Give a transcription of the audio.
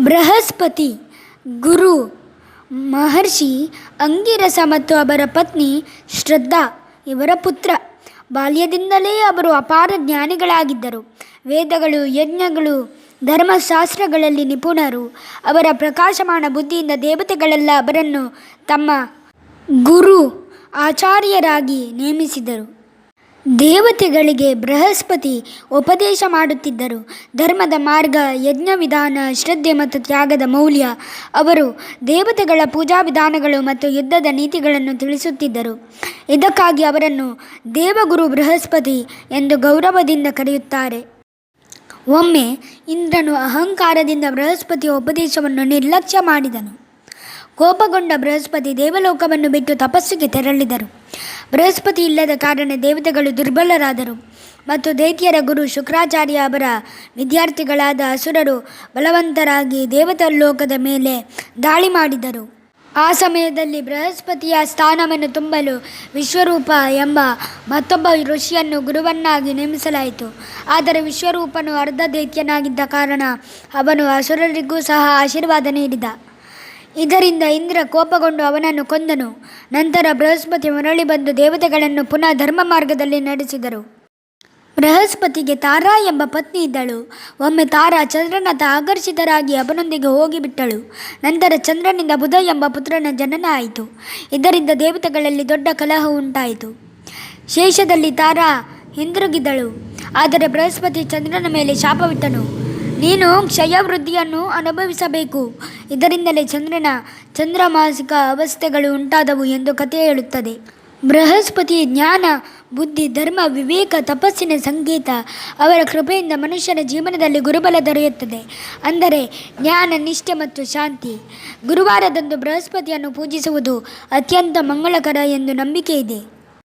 ಬೃಹಸ್ಪತಿ ಗುರು ಮಹರ್ಷಿ ಅಂಗಿರಸ ಮತ್ತು ಅವರ ಪತ್ನಿ ಶ್ರದ್ಧಾ ಇವರ ಪುತ್ರ. ಬಾಲ್ಯದಿಂದಲೇ ಅವರು ಅಪಾರ ಜ್ಞಾನಿಗಳಾಗಿದ್ದರು. ವೇದಗಳು, ಯಜ್ಞಗಳು, ಧರ್ಮಶಾಸ್ತ್ರಗಳಲ್ಲಿ ನಿಪುಣರು. ಅವರ ಪ್ರಕಾಶಮಾನ ಬುದ್ಧಿಯಿಂದ ದೇವತೆಗಳೆಲ್ಲ ಅವರನ್ನು ತಮ್ಮ ಗುರು ಆಚಾರ್ಯರಾಗಿ ನೇಮಿಸಿದರು. ದೇವತೆಗಳಿಗೆ ಬೃಹಸ್ಪತಿ ಉಪದೇಶ ಮಾಡುತ್ತಿದ್ದರು. ಧರ್ಮದ ಮಾರ್ಗ, ಯಜ್ಞ ವಿಧಾನ, ಶ್ರದ್ಧೆ ಮತ್ತು ತ್ಯಾಗದ ಮೌಲ್ಯ, ಅವರು ದೇವತೆಗಳ ಪೂಜಾ ವಿಧಾನಗಳು ಮತ್ತು ಯುದ್ಧದ ನೀತಿಗಳನ್ನು ತಿಳಿಸುತ್ತಿದ್ದರು. ಇದಕ್ಕಾಗಿ ಅವರನ್ನು ದೇವಗುರು ಬೃಹಸ್ಪತಿ ಎಂದು ಗೌರವದಿಂದ ಕರೆಯುತ್ತಾರೆ. ಒಮ್ಮೆ ಇಂದ್ರನು ಅಹಂಕಾರದಿಂದ ಬೃಹಸ್ಪತಿಯ ಉಪದೇಶವನ್ನು ನಿರ್ಲಕ್ಷ್ಯ ಮಾಡಿದನು. ಕೋಪಗೊಂಡ ಬೃಹಸ್ಪತಿ ದೇವಲೋಕವನ್ನು ಬಿಟ್ಟು ತಪಸ್ಸಿಗೆ ತೆರಳಿದರು. ಬೃಹಸ್ಪತಿ ಇಲ್ಲದ ಕಾರಣ ದೇವತೆಗಳು ದುರ್ಬಲರಾದರು. ಮತ್ತು ದೈತ್ಯರ ಗುರು ಶುಕ್ರಾಚಾರ್ಯ ಅವರ ವಿದ್ಯಾರ್ಥಿಗಳಾದ ಅಸುರರು ಬಲವಂತರಾಗಿ ದೇವತಲೋಕದ ಮೇಲೆ ದಾಳಿ ಮಾಡಿದರು. ಆ ಸಮಯದಲ್ಲಿ ಬೃಹಸ್ಪತಿಯ ಸ್ಥಾನವನ್ನು ತುಂಬಲು ವಿಶ್ವರೂಪ ಎಂಬ ಮತ್ತೊಬ್ಬ ಋಷಿಯನ್ನು ಗುರುವನ್ನಾಗಿ ನೇಮಿಸಲಾಯಿತು. ಆದರೆ ವಿಶ್ವರೂಪನು ಅರ್ಧ ದೈತ್ಯನಾಗಿದ್ದ ಕಾರಣ ಅವನು ಅಸುರರಿಗೂ ಸಹ ಆಶೀರ್ವಾದ ನೀಡಿದ. ಇದರಿಂದ ಇಂದ್ರ ಕೋಪಗೊಂಡು ಅವನನ್ನು ಕೊಂದನು. ನಂತರ ಬೃಹಸ್ಪತಿ ಮರಳಿ ಬಂದು ದೇವತೆಗಳನ್ನು ಪುನಃ ಧರ್ಮ ಮಾರ್ಗದಲ್ಲಿ ನಡೆಸಿದರು. ಬೃಹಸ್ಪತಿಗೆ ತಾರಾ ಎಂಬ ಪತ್ನಿ ಇದ್ದಳು. ಒಮ್ಮೆ ತಾರಾ ಚಂದ್ರನತ್ತ ಆಕರ್ಷಿತರಾಗಿ ಅವನೊಂದಿಗೆ ಹೋಗಿಬಿಟ್ಟಳು. ನಂತರ ಚಂದ್ರನಿಂದ ಬುಧ ಎಂಬ ಪುತ್ರನ ಜನನ ಆಯಿತು. ಇದರಿಂದ ದೇವತೆಗಳಲ್ಲಿ ದೊಡ್ಡ ಕಲಹ ಉಂಟಾಯಿತು. ಶೇಷದಲ್ಲಿ ತಾರಾ ಹಿಂದಿರುಗಿದಳು ಆದರೆ ಬೃಹಸ್ಪತಿ ಚಂದ್ರನ ಮೇಲೆ ಶಾಪವಿಟ್ಟನು. ನೀನು ಕ್ಷಯವೃದ್ಧಿಯನ್ನು ಅನುಭವಿಸಬೇಕು. ಇದರಿಂದಲೇ ಚಂದ್ರನ ಚಂದ್ರಮಾಸಿಕ ಅವಸ್ಥೆಗಳು ಉಂಟಾದವು ಎಂದು ಕಥೆ ಹೇಳುತ್ತದೆ. ಬೃಹಸ್ಪತಿ ಜ್ಞಾನ, ಬುದ್ಧಿ, ಧರ್ಮ, ವಿವೇಕ, ತಪಸ್ಸಿನ ಸಂಗೀತ ಅವರ ಕೃಪೆಯಿಂದ ಮನುಷ್ಯನ ಜೀವನದಲ್ಲಿ ಗುರುಬಲ ದೊರೆಯುತ್ತದೆ. ಅಂದರೆ ಜ್ಞಾನ, ನಿಷ್ಠೆ ಮತ್ತು ಶಾಂತಿ. ಗುರುವಾರದಂದು ಬೃಹಸ್ಪತಿಯನ್ನು ಪೂಜಿಸುವುದು ಅತ್ಯಂತ ಮಂಗಳಕರ ಎಂದು ನಂಬಿಕೆ ಇದೆ.